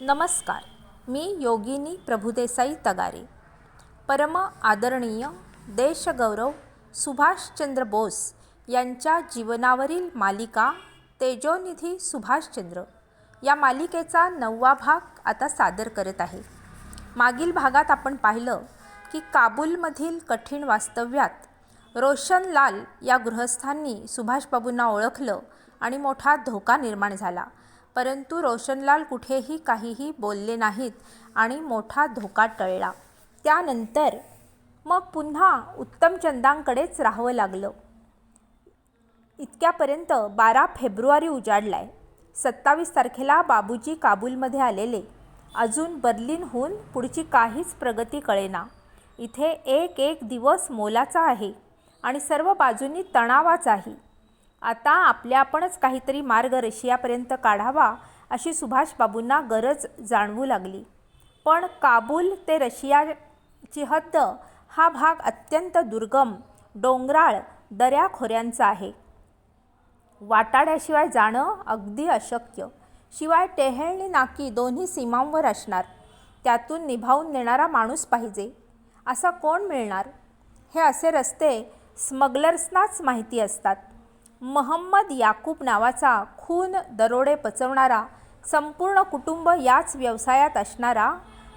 नमस्कार मी योगिनी प्रभुदेसाई तगारे. परम आदरणीय देशगौरव सुभाषचंद्र बोस यांच्या जीवनावरील मालिका तेजोनिधी सुभाषचंद्र या मालिकेचा नववा भाग आता सादर करत आहे. मागील भागात आपण पाहिलं की काबूलमधील कठीण वास्तव्यात रोशनलाल या गृहस्थांनी सुभाषबाबूंना ओळखलं आणि मोठा धोका निर्माण झाला. परंतु रोशनलाल कुठेही काहीही बोलले नाहीत आणि मोठा धोका टळला. त्यानंतर मग पुन्हा उत्तमचंदांकडेच राहावं लागलं. इतक्यापर्यंत बारा फेब्रुवारी उजाडलाय. सत्तावीस तारखेला बाबूजी काबूलमध्ये आलेले. अजून बर्लिनहून पुढची काहीच प्रगती कळेना. इथे एक एक दिवस मोलाचा आहे आणि सर्व बाजूंनी तणावाचाही. आता आपल्या आपणच काहीतरी मार्ग रशियापर्यंत काढावा अशी सुभाषबाबूंना गरज जाणवू लागली. पण काबूल ते रशियाची हद्द हा भाग अत्यंत दुर्गम डोंगराळ दऱ्याखोऱ्यांचा आहे. वाटाड्याशिवाय जाणं अगदी अशक्य. शिवाय टेहेळणी नाकी दोन्ही सीमांवर असणार. त्यातून निभावून नेणारा माणूस पाहिजे. असा कोण मिळणार? हे असे रस्ते स्मगलर्सनाच माहिती असतात. महम्मद याकूब नावाचा खून दरोडे पचवणारा संपूर्ण कुटुंब याच व्यवसायात असणारा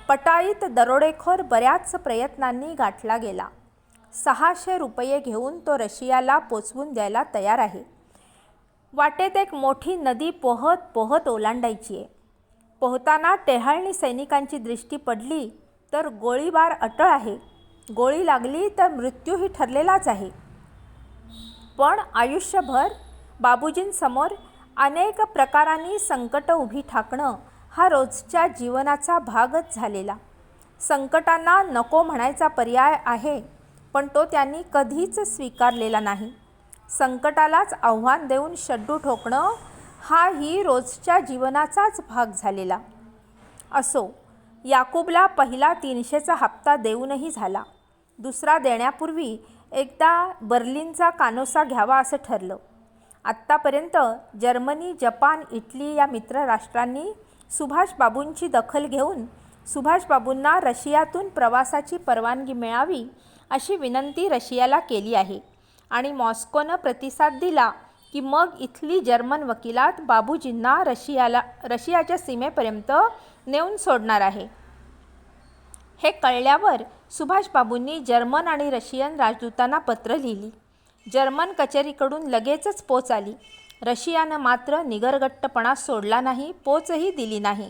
पटाईत दरोडेखोर बऱ्याच प्रयत्नांनी गाठला गेला. सहाशे रुपये घेऊन तो रशियाला पोचवून द्यायला तयार आहे. वाटेत एक मोठी नदी पोहत पोहत ओलांडायची आहे. पोहताना टेहाळणी सैनिकांची दृष्टी पडली तर गोळीबार अटळ आहे. गोळी लागली तर मृत्यूही ठरलेलाच आहे. पण आयुष्यभर बाबूजींसमोर अनेक प्रकारांनी संकटं उभी ठाकणं हा रोजच्या जीवनाचा भागच झालेला. संकटांना नको म्हणायचा पर्याय आहे पण तो त्यांनी कधीच स्वीकारलेला नाही. संकटालाच आव्हान देऊन शड्डू ठोकणं हाही रोजच्या जीवनाचाच भाग झालेला. असो याकूबला पहिला तीनशेचा हप्ता देऊनही झाला. दुसरा देण्यापूर्वी एकदा बर्लिनचा कानोसा घ्यावा असं ठरलं. आत्तापर्यंत जर्मनी जपान इटली या मित्रराष्ट्रांनी सुभाषबाबूंची दखल घेऊन सुभाषबाबूंना रशियातून प्रवासाची परवानगी मिळावी अशी विनंती रशियाला केली आहे आणि मॉस्कोनं प्रतिसाद दिला की मग इथली जर्मन वकिलात बाबूजींना रशियाला रशियाच्या सीमेपर्यंत नेऊन सोडणार आहे. हे कळल्यावर सुभाषबाबूंनी जर्मन आणि रशियन राजदूतांना पत्र लिहिली. जर्मन कचेरीकडून लगेचच पोच आली. रशियानं मात्र निगरगट्टपणा सोडला नाही पोचही दिली नाही.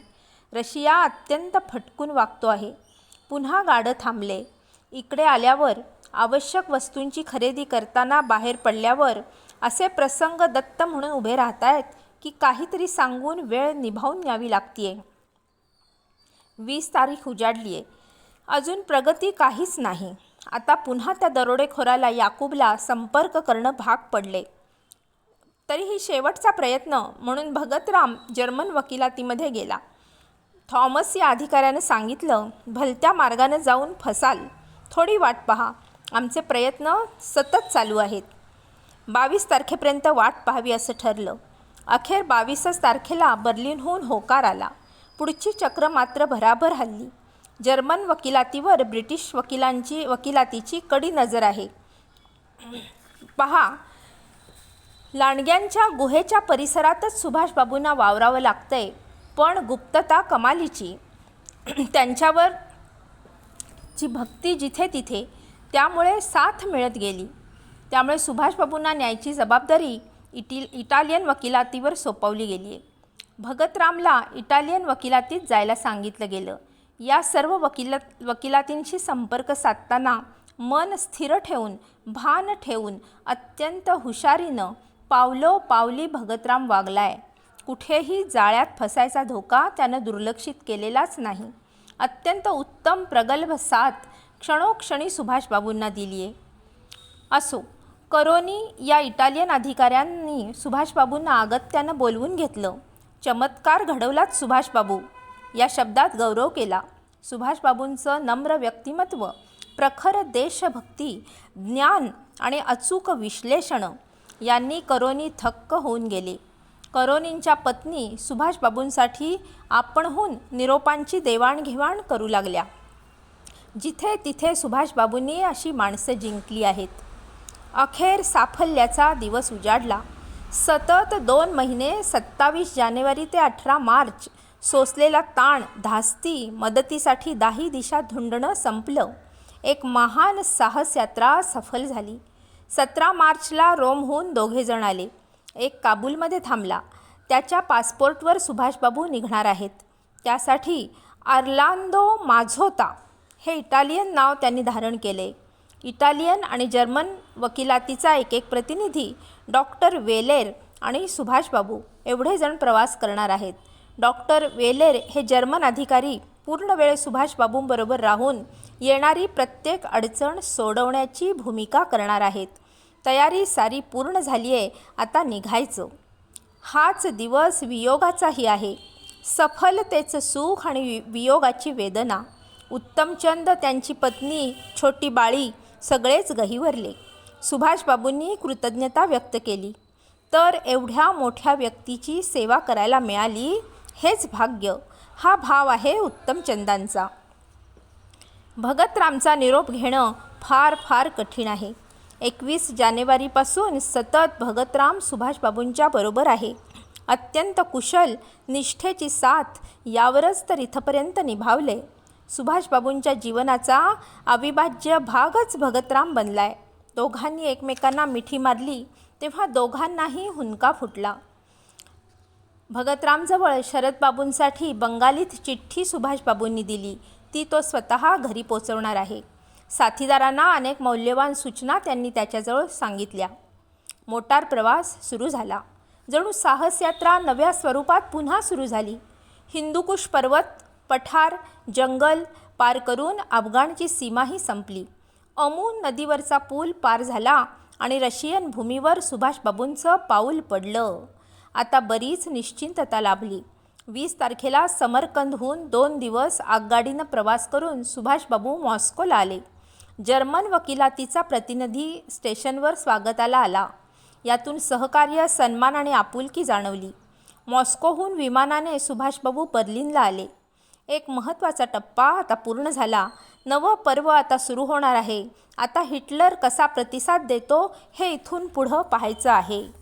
रशिया अत्यंत फटकून वागतो आहे. पुन्हा गाडं थांबले. इकडे आल्यावर आवश्यक वस्तूंची खरेदी करताना बाहेर पडल्यावर असे प्रसंग दत्त म्हणून उभे राहत आहेत की काहीतरी सांगून वेळ निभावून न्यावी लागतीये. वीस तारीख उजाडली आहे अजून प्रगती काहीच नाही. आता पुन्हा त्या दरोडेखोराला याकूबला संपर्क करणं भाग पडले. तरीही शेवटचा प्रयत्न म्हणून भगतराम जर्मन वकिलातीमध्ये गेला. थॉमस या अधिकाऱ्यानं सांगितलं भलत्या मार्गानं जाऊन फसाल. थोडी वाट पहा. आमचे प्रयत्न सतत चालू आहेत. बावीस तारखेपर्यंत वाट पाहावी असं ठरलं. अखेर बावीसच तारखेला बर्लिनहून होकार आला. पुढची चक्र मात्र भराभर हल्ली. जर्मन वकिलातीवर ब्रिटिश वकिलांची वकिलातीची कडी नजर आहे. पहा लांडग्यांच्या गुहेच्या परिसरातच सुभाषबाबूंना वावरावं लागतंय पण गुप्तता कमालीची. त्यांच्यावर ची भक्ती जिथे तिथे त्यामुळे साथ मिळत गेली. त्यामुळे सुभाषबाबूंना न्यायची जबाबदारी इटी इटालियन वकिलातीवर सोपवली गेली आहे भगतरामला इटालियन वकिलातीत जायला सांगितलं गेलं. या सर्व वकिला वकिलातींशी संपर्क साधताना मन स्थिर ठेवून भान ठेवून अत्यंत हुशारीनं पावलो पावली भगतराम वागलाय. कुठेही जाळ्यात फसायचा धोका त्यानं दुर्लक्षित केलेलाच नाही. अत्यंत उत्तम प्रगल्भ साथ क्षणोक्षणी सुभाषबाबूंना दिली आहे असो करोनी या इटालियन अधिकाऱ्यांनी सुभाषबाबूंना अगत्यानं बोलवून घेतलं. चमत्कार घडवलाच सुभाषबाबू या शब्दात गौरव केला. सुभाषबाबूंचं नम्र व्यक्तिमत्व प्रखर देशभक्ती ज्ञान आणि अचूक विश्लेषण यांनी करोनी थक्क होऊन गेले. करोनींच्या पत्नी सुभाषबाबूंसाठी आपणहून निरोपांची देवाणघेवाण करू लागल्या. जिथे तिथे सुभाषबाबूंनी अशी माणसं जिंकली आहेत. अखेर साफल्याचा दिवस उजाडला. सतत दोन महिने सत्तावीस जानेवारी ते अठरा मार्च सोसलेला ताण धास्ती मदतीसाठी दाही दिशा धुंडणं संपलं. एक महान साहस यात्रा सफल झाली. सतरा मार्चला रोमहून दोघेजण आले. एक काबूलमध्ये थांबला. त्याच्या पासपोर्टवर सुभाषबाबू निघणार आहेत. त्यासाठी आर्लांदो माझोता हे इटालियन नाव त्यांनी धारण केले. इटालियन आणि जर्मन वकिलातीचा एक एक प्रतिनिधी डॉक्टर वेलेर आणि सुभाषबाबू एवढे जण प्रवास करणार आहेत. डॉक्टर वेलेर हे जर्मन अधिकारी पूर्ण वेळ सुभाषबाबूंबरोबर राहून येणारी प्रत्येक अडचण सोडवण्याची भूमिका करणार आहेत. तयारी सारी पूर्ण झाली आहे आता निघायचं. हाच दिवस वियोगाचाही आहे. सफलतेचं सुख आणि वि वियोगाची वेदना. उत्तमचंद त्यांची पत्नी छोटी बाळी सगळेच गहिवरले. सुभाषबाबूंनी कृतज्ञता व्यक्त केली. तर एवढ्या मोठ्या व्यक्तीची सेवा करायला मिळाली? हेच भाग्य हा भाव आहे उत्तमचंदांचा भगतरामचा निरोप घेणं फार फार कठीण आहे. एकवीस जानेवारीपासून सतत भगतराम सुभाषबाबूंच्या बरोबर आहे. अत्यंत कुशल निष्ठेची साथ यावरच तर इथपर्यंत निभावले. सुभाषबाबूंच्या जीवनाचा अविभाज्य भागच भगतराम बनलाय. दोघांनी एकमेकांना मिठी मारली तेव्हा दोघांनाही हुंका फुटला. भगतरामजवळ शरदबाबूंसाठी बंगालीत चिठ्ठी सुभाषबाबूंनी दिली. ती तो स्वतः घरी पोचवणार आहे. साथीदारांना अनेक मौल्यवान सूचना त्यांनी त्याच्याजवळ सांगितल्या. मोटार प्रवास सुरू झाला. जणू साहस यात्रा नव्या स्वरूपात पुन्हा सुरू झाली. हिंदुकुश पर्वत पठार जंगल पार करून अफगाणची सीमाही संपली. अमून नदीवरचा पूल पार झाला आणि रशियन भूमीवर सुभाषबाबूंचं पाऊल पडलं. आता बरीच निश्चिंतता लाभली. वीस तारखेला समरकंदहून दोन दिवस आगगाडीनं प्रवास करून सुभाषबाबू मॉस्कोला आले. जर्मन वकिलातीचा प्रतिनिधी स्टेशनवर स्वागताला आला. यातून सहकार्य सन्मान आणि आपुलकी जाणवली. मॉस्कोहून विमानाने सुभाषबाबू बर्लिनला आले. एक महत्त्वाचा टप्पा आता पूर्ण झाला. नवं पर्व आता सुरू होणार आहे. आता हिटलर कसा प्रतिसाद देतो हे इथून पुढं पाहायचं आहे.